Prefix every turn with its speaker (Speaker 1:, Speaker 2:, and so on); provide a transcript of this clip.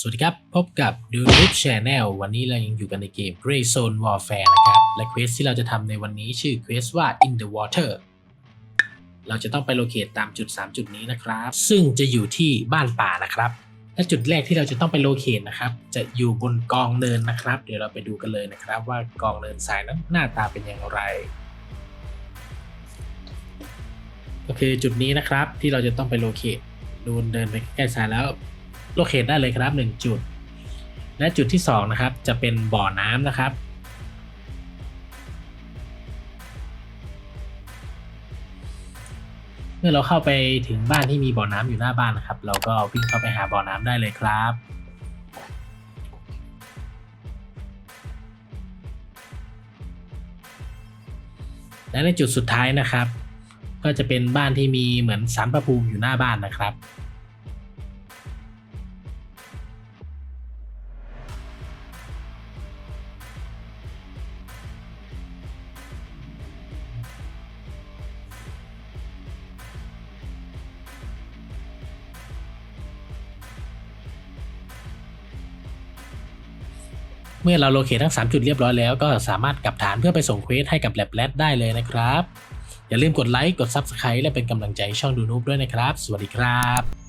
Speaker 1: สวัสดีครับ พบกับดูนูบ Channel วันนี้เรายังอยู่กันในเกม Grey Zone Warfare นะครับ และเควสที่เราจะทำในวันนี้ชื่อเควสว่า In the Water เราจะต้องไปโลเคตตามจุด 3 จุดนี้นะครับ ซึ่งจะอยู่ที่บ้านป่านะครับ และจุดแรกที่เราจะต้องไปโลเคตนะครับ จะอยู่บนกองเนินนะครับ เดี๋ยวเราไปดูกันเลยนะครับ ว่ากองเนินทรายนั้นหน้าตาเป็นอย่างไรโอเคจุดนี้นะครับที่เราจะต้องไปโลเคตดูเดินไปใกล้ๆทรายแล้ว โลเคตได้เลยครับ 1 จุด และจุดที่ 2 นะครับ จะเป็นบ่อน้ำนะครับ เมื่อเราเข้าไปถึงบ้านที่มีบ่อน้ำอยู่หน้าบ้านนะครับ เราก็วิ่งเข้าไปหาบ่อน้ำได้เลยครับและในจุดสุดท้ายนะครับ ก็จะเป็นบ้านที่มีเหมือนสารประภูมิอยู่หน้าบ้านนะครับ เมื่อเราโลเคททั้ง 3 จุดเรียบร้อยแล้วก็สามารถกลับฐานเพื่อไปส่งเควสให้กับแลบแรดได้เลยนะครับ อย่าลืมกดไลค์กด Subscribe และเป็นกำลังใจช่องดูนูบด้วยนะครับ สวัสดีครับ